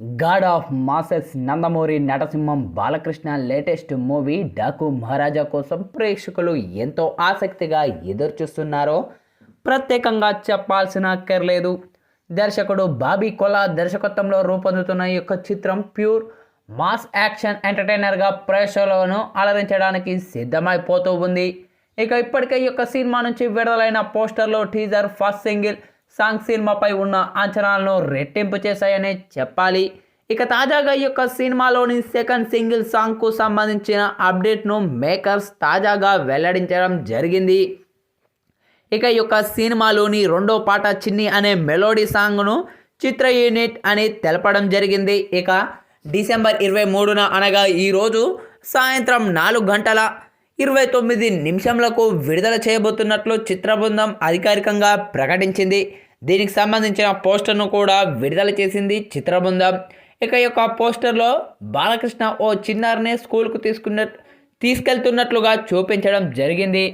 God of masses Nandamuri నటసింహం Balakrishna latest movie Daaku మహారాజా కోసం ప్రేక్షకులు ఎంతో ఆసక్తిగా ఎదురుచూస్తున్నారో ప్రత్యేకంగా చెప్పాల్సిన అక్కర్లేదు. దర్శకుడు బాబీ కొలా దర్శకత్వంలో రూపొందుతున్న ఈ యొక్క చిత్రం ప్యూర్ మాస్ యాక్షన్ ఎంటర్టైనర్గా ప్రేక్షకులను అలరించడానికి సిద్ధమైపోతూ ఉంది. ఇక ఇప్పటికే ఈ యొక్క సినిమా నుంచి విడుదలైన పోస్టర్లో టీజర్ ఫస్ట్ సింగిల్ సాంగ్ సినిమాపై ఉన్న అంచనాలను రెట్టింపు చేశాయనే చెప్పాలి. ఇక తాజాగా ఈ యొక్క సినిమాలోని సెకండ్ సింగిల్ సాంగ్కు సంబంధించిన అప్డేట్ను మేకర్స్ తాజాగా వెల్లడించడం జరిగింది. ఇక ఈ యొక్క సినిమాలోని రెండో పాట చిన్ని అనే మెలోడీ సాంగ్ను చిత్ర యూనిట్ అని తెలపడం జరిగింది. ఇక డిసెంబర్ ఇరవై మూడున అనగా ఈరోజు సాయంత్రం నాలుగు గంటల ఇరవై తొమ్మిది నిమిషంలకు విడుదల చేయబోతున్నట్లు చిత్ర బృందం అధికారికంగా ప్రకటించింది. దీనికి సంబంధించిన పోస్టర్ను కూడా విడుదల చేసింది చిత్రబృందం. ఇక ఈ యొక్క పోస్టర్లో బాలకృష్ణ ఓ చిన్నారిని స్కూల్కు తీసుకున్న తీసుకెళ్తున్నట్లుగా చూపించడం జరిగింది.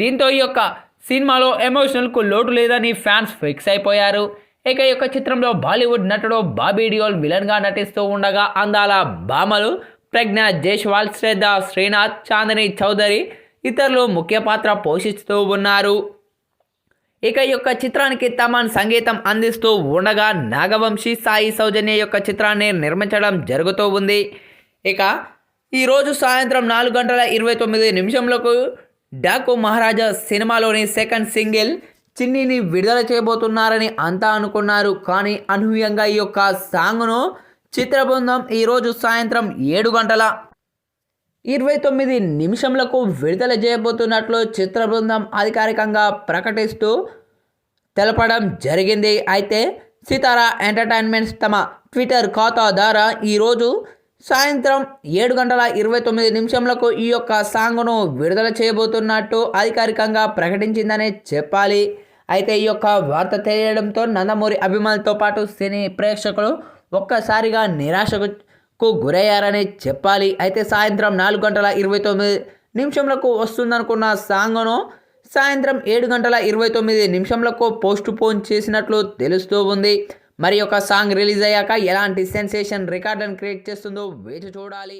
దీంతో ఈ యొక్క సినిమాలో ఎమోషనల్కు లోటు లేదని ఫ్యాన్స్ ఫిక్స్ అయిపోయారు. ఇక ఈ యొక్క చిత్రంలో బాలీవుడ్ నటుడు బాబీ డియోల్ విలన్గా నటిస్తూ ఉండగా అందాల భామలు ప్రజ్ఞ జైష్వాల్ శ్రద్ధ శ్రీనాథ్ చాందని చౌదరి ఇతరులు ముఖ్య పాత్ర పోషిస్తూ ఉన్నారు. ఇక ఈ యొక్క చిత్రానికి తమన్ సంగీతం అందిస్తూ ఉండగా నాగవంశీ సాయి సౌజన్య యొక్క చిత్రాన్ని నిర్మించడం జరుగుతూ ఉంది. ఇక ఈరోజు సాయంత్రం నాలుగు గంటల ఇరవై తొమ్మిది నిమిషంలకు డాకు మహారాజా సినిమాలోని సెకండ్ సింగిల్ చిన్నిని విడుదల చేయబోతున్నారని అంతా అనుకున్నారు. కానీ అనూహ్యంగా ఈ యొక్క సాంగ్ను చిత్ర బృందం ఈరోజు సాయంత్రం ఏడు గంటల ఇరవై తొమ్మిది నిమిషంలకు విడుదల చేయబోతున్నట్లు చిత్ర బృందం అధికారికంగా ప్రకటిస్తూ తెలపడం జరిగింది. అయితే సితారా ఎంటర్టైన్మెంట్స్ తమ ట్విట్టర్ ఖాతా ద్వారా ఈరోజు సాయంత్రం ఏడు గంటల ఇరవై తొమ్మిది నిమిషంలకు ఈ యొక్క సాంగ్ను విడుదల చేయబోతున్నట్టు అధికారికంగా ప్రకటించిందనే చెప్పాలి. అయితే ఈ యొక్క వార్త తెలియడంతో నందమూరి అభిమానులతో పాటు సినీ ప్రేక్షకులు ఒక్కసారిగా నిరాశకు కు గురయ్యారని చెప్పాలి. అయితే సాయంత్రం నాలుగు గంటల ఇరవై తొమ్మిది నిమిషంలకు వస్తుందనుకున్న సాంగ్ను సాయంత్రం ఏడు గంటల ఇరవై తొమ్మిది నిమిషంలకు పోస్ట్ పోన్ చేసినట్లు తెలుస్తూ ఉంది. మరి ఒక సాంగ్ రిలీజ్ అయ్యాక ఎలాంటి సెన్సేషన్ రికార్డును క్రియేట్ చేస్తుందో వేచి చూడాలి.